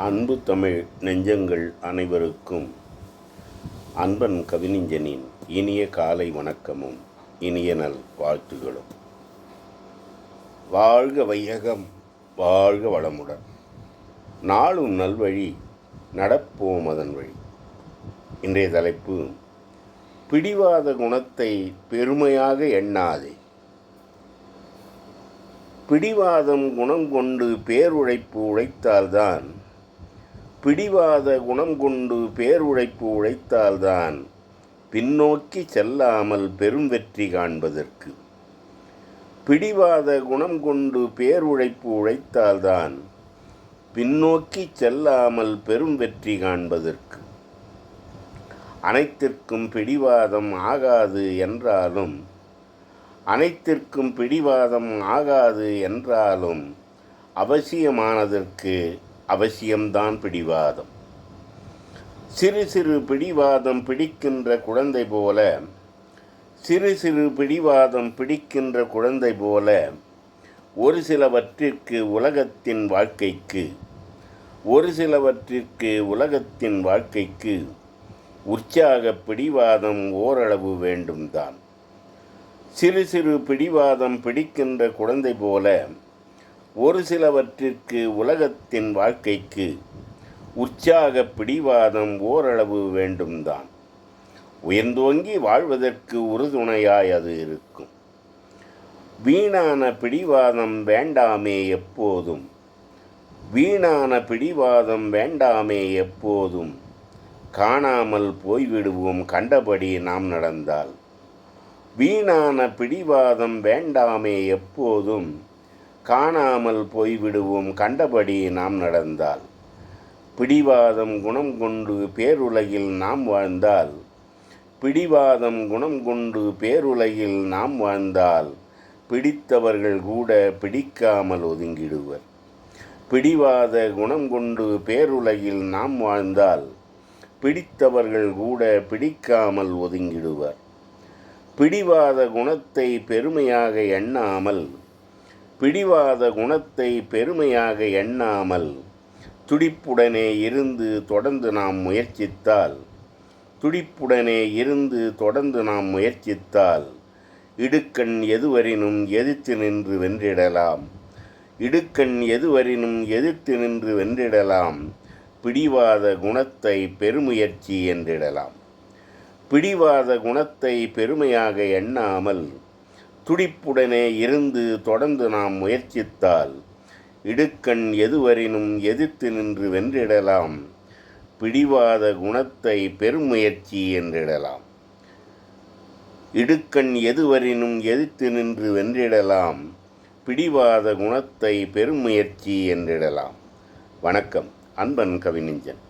அன்பு தமிழ் நெஞ்சங்கள் அனைவருக்கும் அன்பன் கவிஞனின் இனிய காலை வணக்கமும் இனிய நல் வாழ்த்துகளும். வாழ்க வையகம் வாழ்க வளமுடன். நாளும் நல்வழி நடப்போம் அதன் வழி. இன்றைய தலைப்பு பிடிவாத குணத்தை பெருமையாக எண்ணாதே. பிடிவாதம் குணம் கொண்டு பேருழைப்பு உழைத்தால்தான் பிடிவாத குணம் கொண்டு பேருழைப்பு உழைத்தால்தான் பின்னோக்கி செல்லாமல் பெரும் வெற்றி காண்பதற்கு. பிடிவாத குணம் கொண்டு பேருழைப்பு உழைத்தால்தான் பின்னோக்கி செல்லாமல் பெரும் வெற்றி காண்பதற்கு. அனைத்திற்கும் பிடிவாதம் ஆகாது என்றாலும் அனைத்திற்கும் பிடிவாதம் ஆகாது என்றாலும் அவசியமானதற்கு அவசியம்தான் பிடிவாதம். சிறு சிறு பிடிவாதம் பிடிக்கின்ற குழந்தை போல சிறு சிறு பிடிவாதம் பிடிக்கின்ற குழந்தை போல ஒரு சிலவற்றிற்கு உலகத்தின் வாழ்க்கைக்கு ஒரு சிலவற்றிற்கு உலகத்தின் வாழ்க்கைக்கு உற்சாக பிடிவாதம் ஓரளவு வேண்டும்தான். சிறு சிறு பிடிவாதம் பிடிக்கின்ற குழந்தை போல ஒரு சிலவற்றிற்கு உலகத்தின் வாழ்க்கைக்கு உற்சாக பிடிவாதம் ஓரளவு வேண்டும்தான். உயர்ந்தோங்கி வாழ்வதற்கு உறுதுணையாய் அது இருக்கும். வீணான பிடிவாதம் வேண்டாமே எப்போதும். வீணான பிடிவாதம் வேண்டாமே எப்போதும். காணாமல் போய்விடுவோம் கண்டபடி நாம் நடந்தால். வீணான பிடிவாதம் வேண்டாமே எப்போதும். காணாமல் போய்விடுவோம் கண்டபடி நாம் நடந்தால். பிடிவாதம் குணம் கொண்டு பேருலகில் நாம் வாழ்ந்தால். பிடிவாதம் குணம் கொண்டு பேருலகில் நாம் வாழ்ந்தால். பிடித்தவர்கள் கூட பிடிக்காமல் ஒதுங்கிடுவர். பிடிவாத குணம் கொண்டு பேருலகில் நாம் வாழ்ந்தால். பிடித்தவர்கள் கூட பிடிக்காமல் ஒதுங்கிடுவர். பிடிவாத குணத்தை பெருமையாக எண்ணாமல் பிடிவாத குணத்தை பெருமையாக எண்ணாமல் துடிப்புடனே இருந்து தொடர்ந்து நாம் முயற்சித்தால் துடிப்புடனே இருந்து தொடர்ந்து நாம் முயற்சித்தால் இடுக்கண் எதுவரினும் எதிர்த்து நின்று வென்றிடலாம். இடுக்கண் எதுவரினும் எதிர்த்து நின்று வென்றிடலாம். பிடிவாத குணத்தை பெருமுயற்சி என்றிடலாம். பிடிவாத குணத்தை பெருமையாக எண்ணாமல் துடிப்புடனே இருந்து தொடர்ந்து நாம் முயற்சித்தால் இடுக்கண் எதுவரினும் எதிர்த்து நின்று வென்றிடலாம். பிடிவாத குணத்தை பெருமுயற்சி என்றிடலாம். இடுக்கண் எதுவரினும் எதிர்த்து நின்று வென்றிடலாம். பிடிவாத குணத்தை பெருமுயற்சி என்றிடலாம். வணக்கம். அன்பன் கவிஞன்